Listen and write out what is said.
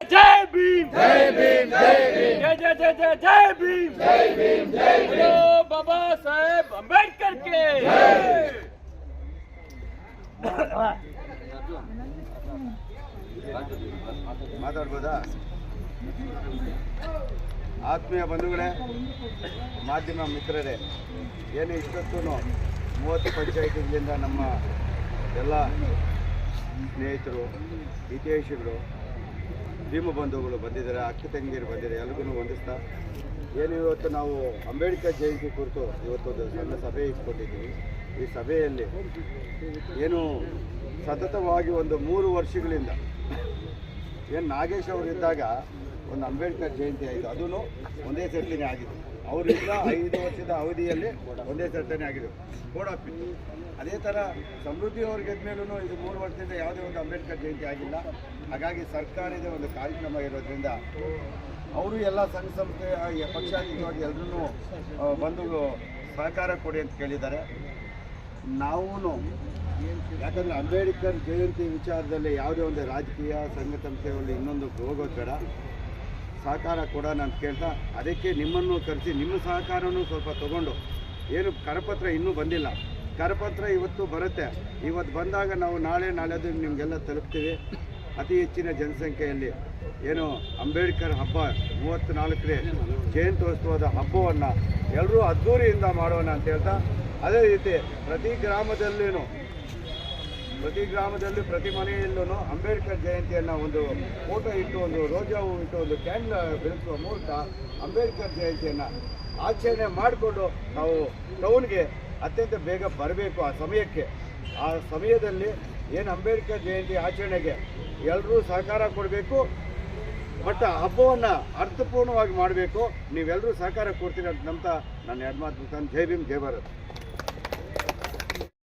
जय भीम जय भीम जय भीम जय जय जय जय जय भीम जय भीम जय भीम बाबा साहेब अंबेडकर के ಮಾತಾಡ್ಬೋದಾ ಆತ್ಮೀಯ ಬಂಧುಗಳೇ ಮಾಧ್ಯಮ ಮಿತ್ರರೇ ಏನು ಇಷ್ಟೊತ್ತು ಮೂವತ್ತು ಪಂಚಾಯಿತಿಗಳಿಂದ ನಮ್ಮ ಎಲ್ಲ ಸ್ನೇಹಿತರು ಹಿತೈಷಿಗಳು ಭೀಮ ಬಂಧುಗಳು ಬಂದಿದ್ದಾರೆ, ಅಕ್ಕ ತಂಗಿಯರು ಬಂದಿದ್ದಾರೆ ಎಲ್ರಿಗೂ ವಂದಿಸ್ತಾ. ಏನು ಇವತ್ತು ನಾವು ಅಂಬೇಡ್ಕರ್ ಜಯಂತಿ ಕುರಿತು ಇವತ್ತೊಂದು ಸಣ್ಣ ಸಭೆ ಇಟ್ಕೊಂಡಿದ್ದೀವಿ. ಈ ಸಭೆಯಲ್ಲಿ ಏನು ಸತತವಾಗಿ ಒಂದು ಮೂರು ವರ್ಷಗಳಿಂದ, ಏನು ನಾಗೇಶ್ ಅವರಿದ್ದಾಗ ಒಂದು ಅಂಬೇಡ್ಕರ್ ಜಯಂತಿ ಆಯಿತು. ಅದೂ ಒಂದೇ ಸರ್ತಿನೇ ಆಗಿದೆ. ಅವರಿಂದ ಐದು ವರ್ಷದ ಅವಧಿಯಲ್ಲಿ ಒಂದೇ ಸರ್ತನೆ ಆಗಿದೆ. ಬೋರ್ಡ್ ಆಫ್ ಅದೇ ಥರ ಸಮೃದ್ಧಿ ಅವ್ರ ಗೆದ್ಮೇಲೂ ಇದು ಮೂರು ವರ್ಷದಿಂದ ಯಾವುದೇ ಒಂದು ಅಂಬೇಡ್ಕರ್ ಜಯಂತಿ ಆಗಿಲ್ಲ. ಹಾಗಾಗಿ ಸರ್ಕಾರದ ಒಂದು ಕಾರ್ಯಕ್ರಮ ಇರೋದ್ರಿಂದ ಅವರು ಎಲ್ಲ ಸಂಘ ಸಂಸ್ಥೆ ಪಕ್ಷಾತೀತವಾಗಿ ಎಲ್ಲರೂ ಬಂದು ಸಹಕಾರ ಕೊಡಿ ಅಂತ ಕೇಳಿದ್ದಾರೆ. ನಾವು ಯಾಕಂದರೆ ಅಂಬೇಡ್ಕರ್ ಜಯಂತಿ ವಿಚಾರದಲ್ಲಿ ಯಾವುದೇ ಒಂದು ರಾಜಕೀಯ, ಸಂಘ ಸಂಸ್ಥೆಯಲ್ಲಿ ಇನ್ನೊಂದು ಹೋಗೋದು ಬೇಡ. ಸಹಕಾರ ಕೊಡೋಣ ಅಂತ ಕೇಳ್ತಾ, ಅದಕ್ಕೆ ನಿಮ್ಮನ್ನು ಕರೆಸಿ, ನಿಮ್ಮ ಸಹಕಾರನೂ ಸ್ವಲ್ಪ ತಗೊಂಡು. ಏನು ಕರಪತ್ರ ಇನ್ನೂ ಬಂದಿಲ್ಲ. ಕರಪತ್ರ ಇವತ್ತು ಬರುತ್ತೆ. ಇವತ್ತು ಬಂದಾಗ ನಾವು ನಾಳೆ ನಾಳೆದು ನಿಮಗೆಲ್ಲ ತಲುಪ್ತೀವಿ. ಅತಿ ಹೆಚ್ಚಿನ ಜನಸಂಖ್ಯೆಯಲ್ಲಿ. ಏನು ಅಂಬೇಡ್ಕರ್ ಹಬ್ಬ, ಮೂವತ್ತ್ನಾಲ್ಕನೇ ಜಯಂತ್ಯೋತ್ಸವದ ಹಬ್ಬವನ್ನು ಎಲ್ಲರೂ ಅದ್ಧೂರಿಯಿಂದ ಮಾಡೋಣ ಅಂತ ಹೇಳ್ತಾ, ಅದೇ ರೀತಿ ಪ್ರತಿ ಗ್ರಾಮದಲ್ಲಿನೂ ಪ್ರತಿ ಗ್ರಾಮದಲ್ಲಿ, ಪ್ರತಿ ಮನೆಯಲ್ಲೂ ಅಂಬೇಡ್ಕರ್ ಜಯಂತಿಯನ್ನು ಒಂದು ಫೋಟೋ ಇಟ್ಟು, ಒಂದು ರೋಜಾ ಹೂವು ಇಟ್ಟು, ಒಂದು ಕ್ಯಾಂಡಲ್ ಬೆಳೆಸುವ ಮೂಲಕ ಅಂಬೇಡ್ಕರ್ ಜಯಂತಿಯನ್ನು ಆಚರಣೆ ಮಾಡಿಕೊಂಡು ನಾವು ಟೌನ್ಗೆ ಅತ್ಯಂತ ಬೇಗ ಬರಬೇಕು ಆ ಸಮಯಕ್ಕೆ ಆ ಸಮಯದಲ್ಲಿ ಏನು ಅಂಬೇಡ್ಕರ್ ಜಯಂತಿ ಆಚರಣೆಗೆ ಎಲ್ಲರೂ ಸಹಕಾರ ಕೊಡಬೇಕು ಬಟ್ ಹಬ್ಬವನ್ನು ಅರ್ಥಪೂರ್ಣವಾಗಿ ಮಾಡಬೇಕು ನೀವೆಲ್ಲರೂ ಸಹಕಾರ ಕೊಡ್ತೀರಿ ಅಂತ ನಂತ ನಾನು ಎರಡು ಮುಗಿಸ್ತಾನೆ. ಜೈ ಭೀಮ್, ಜೈ ಭಾರತ್